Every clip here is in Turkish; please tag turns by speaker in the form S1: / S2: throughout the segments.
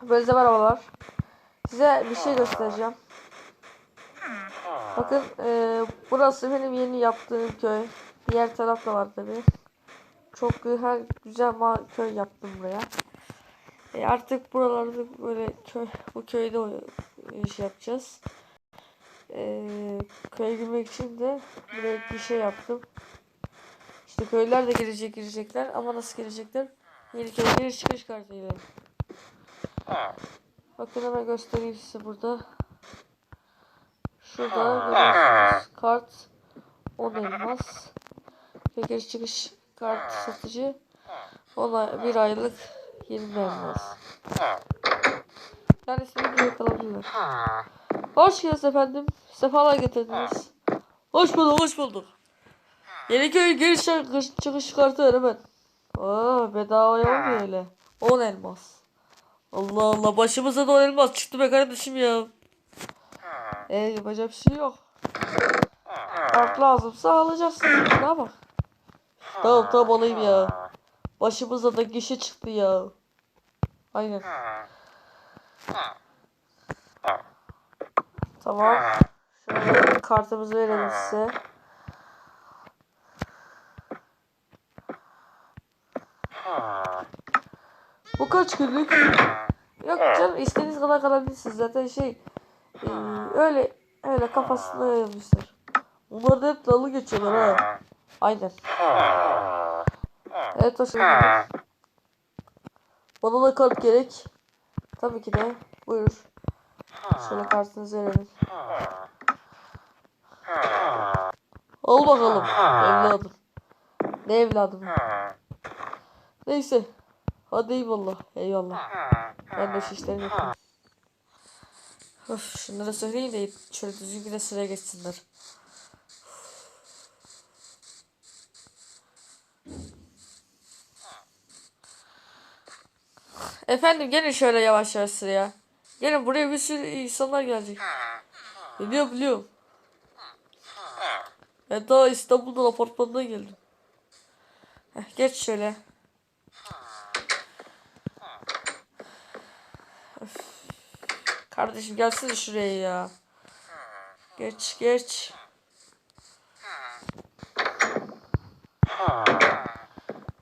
S1: Hepinize merhabalar. Size bir şey göstereceğim. Bakın e, burası benim yeni yaptığım köy. Diğer taraf da var tabi. Çok güzel, güzel köy yaptım buraya. E, artık buralarda böyle köy, bu köyde iş yapacağız. E, köye girmek için de böyle bir şey yaptım. İşte köyler de girecek girecekler ama nasıl girecekler? Yeni köy giriş çıkış kartıyla. Bakın hemen göstereyim size burada. Şurada görüyorsunuz kart 10 elmas. Ve giriş çıkış kart satıcı ona bir aylık 20 elmas. Yani istediği gibi kalabilirler. Hoş geldiniz efendim. Sefalar getirdiniz. Hoş bulduk, hoş bulduk. Yeniköy giriş çıkış, çıkış kartı ver hemen. Aa bedavaya olmuyor öyle. 10 elmas. Allah Allah başımıza da 10 elmas çıktı be kardeşim ya. E yapacak bir şey yok. Kart lazımsa alacaksın. Ne. Tamam tamam alayım ya. Başımıza da gişe çıktı ya. Aynen. Tamam. Şöyle kartımızı verelim size. Bu kaç günlük? Yok canım istediğiniz kadar kalabilirsiniz zaten şey e, öyle öyle kafasına yazmışlar. Bunlar da hep dalı geçiyorlar ha. Aynen. Evet hoş geldiniz. Bana da kart gerek. Tabii ki de. Buyur. Şöyle kartınızı verelim. Al bakalım evladım. Ne evladım? Neyse. Hadi eyvallah. Eyvallah. Ben de şu işlerimi yapayım. Of, şunlara söyleyeyim de şöyle düzgün bir sıraya geçsinler. Efendim gelin şöyle yavaş yavaş sıraya. Gelin buraya bir sürü insanlar gelecek. Biliyorum biliyorum. Ben daha İstanbul'dan apartmandan geldim. Heh, geç şöyle. Kardeşim gelsene şuraya ya. Geç geç.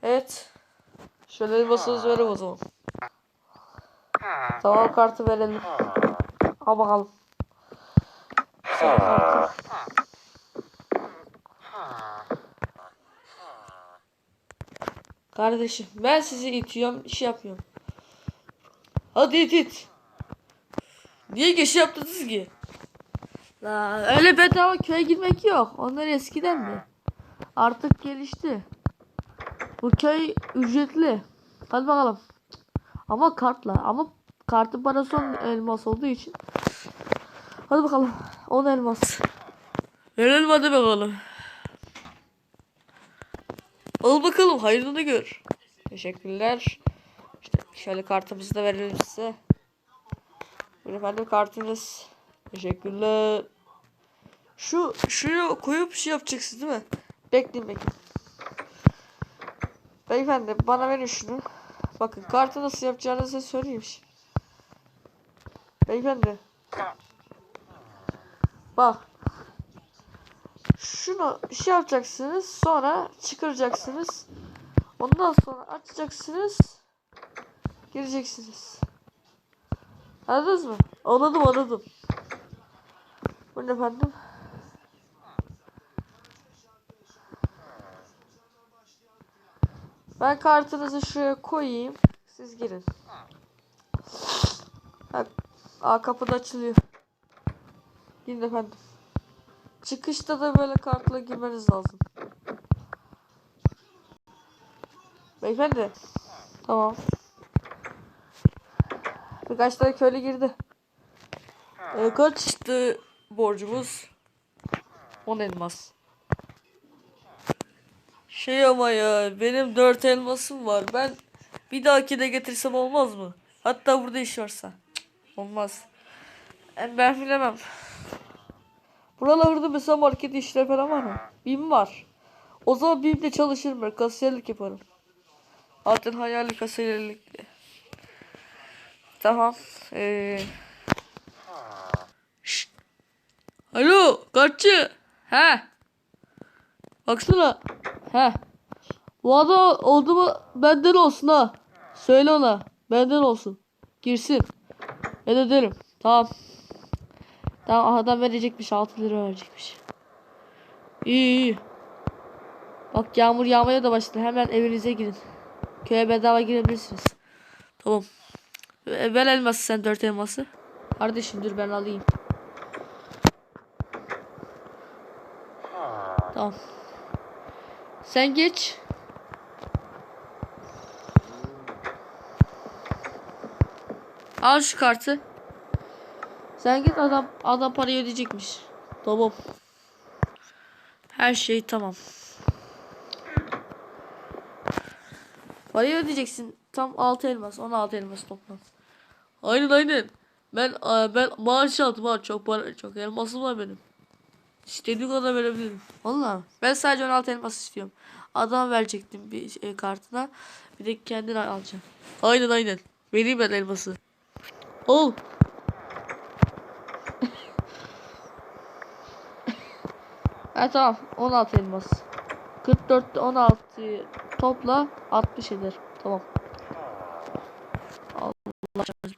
S1: Evet. Şöyle elmasınızı verelim o zaman. Tamam kartı verelim. Al bakalım. Kardeşim ben sizi itiyorum iş yapıyorum. Hadi it it. Niye geç yaptınız ki? La, öyle bedava köye girmek yok. Onlar eskiden de. Artık gelişti. Bu köy ücretli. Hadi bakalım. Ama kartla. Ama kartın parası 10 elmas olduğu için. Hadi bakalım. 10 elmas. Verelim hadi bakalım. Al bakalım hayrını gör. Teşekkürler. İşte şöyle kartımızı da verelim size. Efendim kartınız. Teşekkürler. Şu şuraya koyup şey yapacaksınız değil mi? Bekleyin bekleyin. Beyefendi bana verin şunu. Bakın kartı nasıl yapacağınızı size söyleyeyim şimdi. Beyefendi. Bak. Şunu şey yapacaksınız sonra çıkaracaksınız. Ondan sonra açacaksınız. Gireceksiniz. Anladınız mı? Anladım anladım. Buyurun efendim. Ben kartınızı şuraya koyayım. Siz girin. Ha, aa, kapı da açılıyor. Girin efendim. Çıkışta da böyle kartla girmeniz lazım. Beyefendi. Tamam. Tane köylü girdi. Ee, kaçtı borcumuz? 10 elmas. Şey ama ya benim 4 elmasım var. Ben bir dahaki de getirsem olmaz mı? Hatta burada iş varsa. Olmaz. Ben, ben bilemem. Buralarda mesela market işleri falan var mı? BİM var. O zaman BİM'de çalışırım ben. Kasiyerlik yaparım. Zaten hayali kasiyerlik. Tamam. Ee... Şşt. Alo kaççı. He. Baksana. He. Bu adam oldu mu benden olsun ha. Söyle ona. Benden olsun. Girsin. Ben öderim. Tamam. Tamam adam verecekmiş 6 lira verecekmiş. İyi iyi. Bak yağmur yağmaya da başladı. Hemen evinize girin. Köye bedava girebilirsiniz. Tamam. Ver elması sen dört elması. Kardeşim dur ben alayım. Tamam. Sen geç. Al şu kartı. Sen git adam adam parayı ödeyecekmiş. Tamam. Her şey tamam. Parayı ödeyeceksin. Tam 6 elmas. 16 elmas toplam. Aynen aynen. Ben ben maaş aldım ha. Çok para çok elmasım var benim. İstediğim kadar verebilirim. Vallahi ben sadece 16 elmas istiyorum. Adam verecektim bir e, kartına. Bir de kendin al- alacaksın. Aynen aynen. Vereyim ben elması. Ol. ha tamam 16 elmas. 44 16 topla 60 eder. Tamam. Allah razı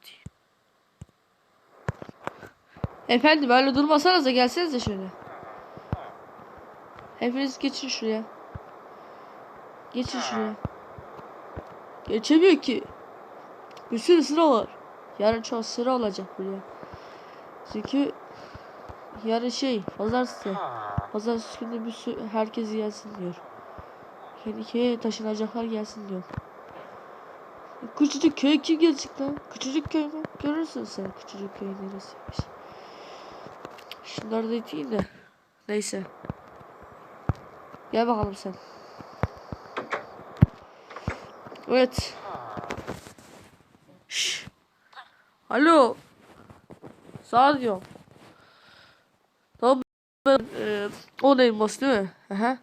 S1: Efendim öyle durmasanız da gelseniz de şöyle. Hepiniz geçin şuraya. Geçin şuraya. Geçemiyor ki. Bir sürü sıra var. Yarın çok sıra olacak buraya. Çünkü yarın şey pazartesi. Pazartesi günü bir sürü herkes gelsin diyor. Kendi köye taşınacaklar gelsin diyor. Küçücük köy kim gelecek lan? Küçücük köy mü? Görürsün sen küçücük köy neresiymiş. Şunları da iteyim de. Neyse. Gel bakalım sen. Evet. Şş. Alo. Sağ diyorum. Tamam ben e, o elmas değil mi? Aha.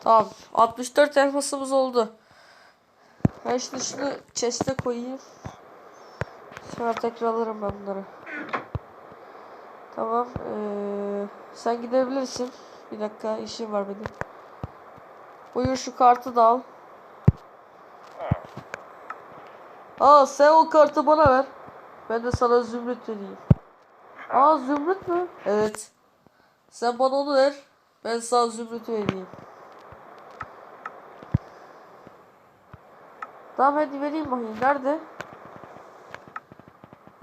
S1: Tamam. 64 elmasımız oldu. Ben şimdi şunu chest'e koyayım. Sonra tekrar alırım ben bunları. Tamam. Ee, sen gidebilirsin. Bir dakika işim var benim. Buyur şu kartı da al. Aa sen o kartı bana ver. Ben de sana zümrüt vereyim. Aa zümrüt mü? Evet. Sen bana onu ver. Ben sana zümrüt vereyim. Tamam hadi vereyim bakayım. Nerede?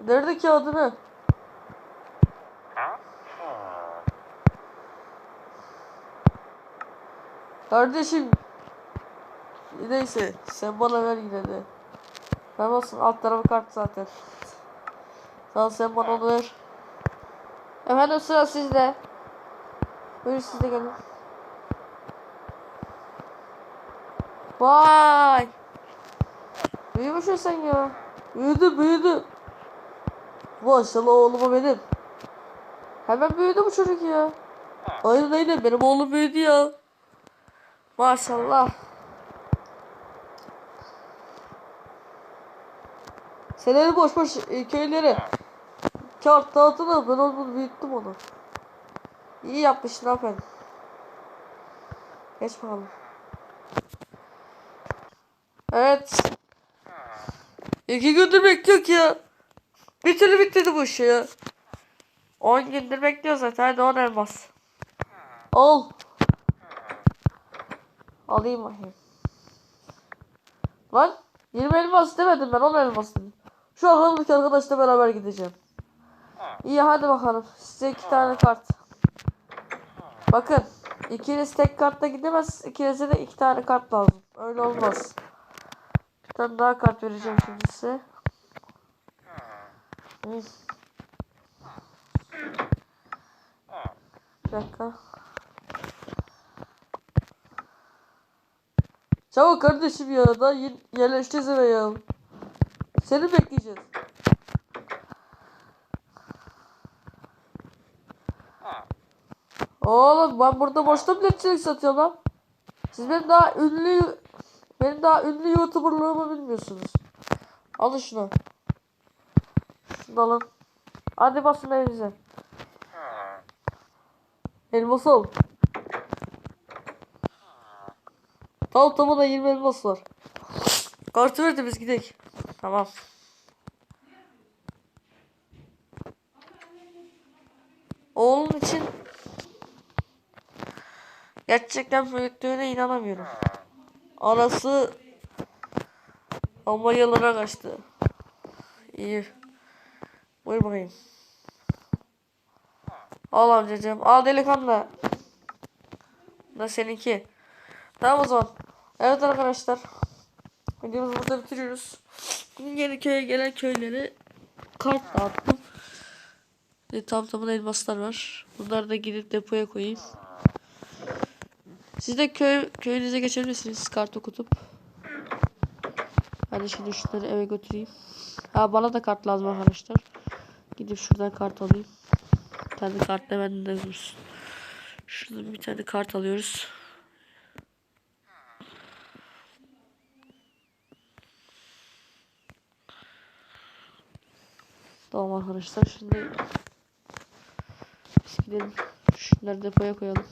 S1: Nerede kağıdını? Kardeşim. Neyse sen bana ver yine de. Ben olsun alt tarafı kart zaten. Tamam sen bana onu ver. Efendim sıra sizde. Buyurun siz de gelin. Vay. Büyümüşsün sen ya. Büyüdü büyüdü. Maşallah oğluma benim. Hemen büyüdü bu çocuk ya. Aynen aynen benim oğlum büyüdü ya. Maşallah. Seneli boş boş e, köylere. Kart dağıtın da ben onu büyüttüm onu. İyi yapmışsın aferin. Geç bakalım. Evet. İki gündür bekliyor ya. Bir türlü bitmedi bu iş ya. 10 gündür bekliyor zaten. Hadi 10 elmas. Al. Alayım bakayım. Lan 20 elmas demedim ben 10 elmas dedim. Şu akıllık arkadaşla beraber gideceğim. İyi hadi bakalım. Size iki tane kart. Bakın. ikiniz tek kartla gidemez. İkinize de iki tane kart lazım. Öyle olmaz. Bir tane daha kart vereceğim şimdi size. Bir dakika. Çabuk kardeşim ya da yer- yerleşeceğiz eve ya. Seni bekleyeceğiz. Oğlum ben burada boşta biletçilik satıyorum lan. Siz benim daha ünlü benim daha ünlü youtuberlığımı bilmiyorsunuz. Alın şunu. Şunu alın. Hadi basın evinize. Elmas al. Tamam da 20 elmas var. Kartı ver de biz gidelim. Tamam. Oğlum için gerçekten büyüklüğüne inanamıyorum. Anası Almanyalara kaçtı. İyi. Buyur bakayım. Al amcacığım. Al delikanlı. Da seninki. Tamam o zaman. Evet arkadaşlar. Videomuzu burada bitiriyoruz. Bugün yeni köye gelen köylere kart dağıttım. Ve tam tamına elmaslar var. Bunları da gidip depoya koyayım. Siz de köy, köyünüze geçebilirsiniz kart okutup. Ben de şimdi şunları eve götüreyim. Ha bana da kart lazım arkadaşlar. Gidip şuradan kart alayım. Bir tane kart da bende dursun. Şuradan bir tane kart alıyoruz. Tamam arkadaşlar şimdi biz gidelim. Şunları depoya koyalım.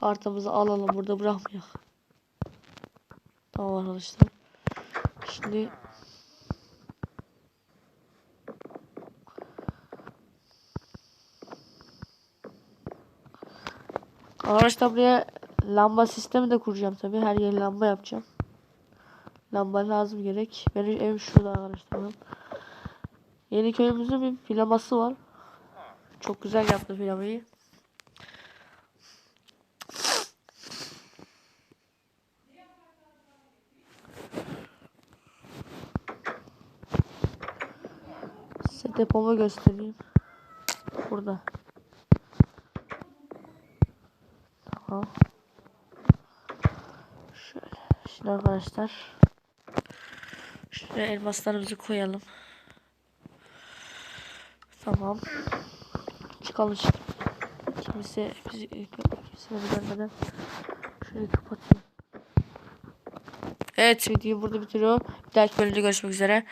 S1: Kartımızı alalım burada bırakmayalım. Tamam arkadaşlar. Şimdi Arkadaşlar buraya lamba sistemi de kuracağım tabi. Her yeri lamba yapacağım. Lamba lazım gerek. Benim ev şurada arkadaşlar. Yeni köyümüzün bir filaması var. Çok güzel yaptı filamayı. Size depomu göstereyim. Burada. Tamam. Şöyle. Şimdi arkadaşlar. Şuraya elmaslarımızı koyalım. Tamam. Çıkalım şimdi. Kimse bizi kimse görmeden şöyle kapatayım. Evet videoyu burada bitiriyorum. Bir dahaki bölümde görüşmek üzere.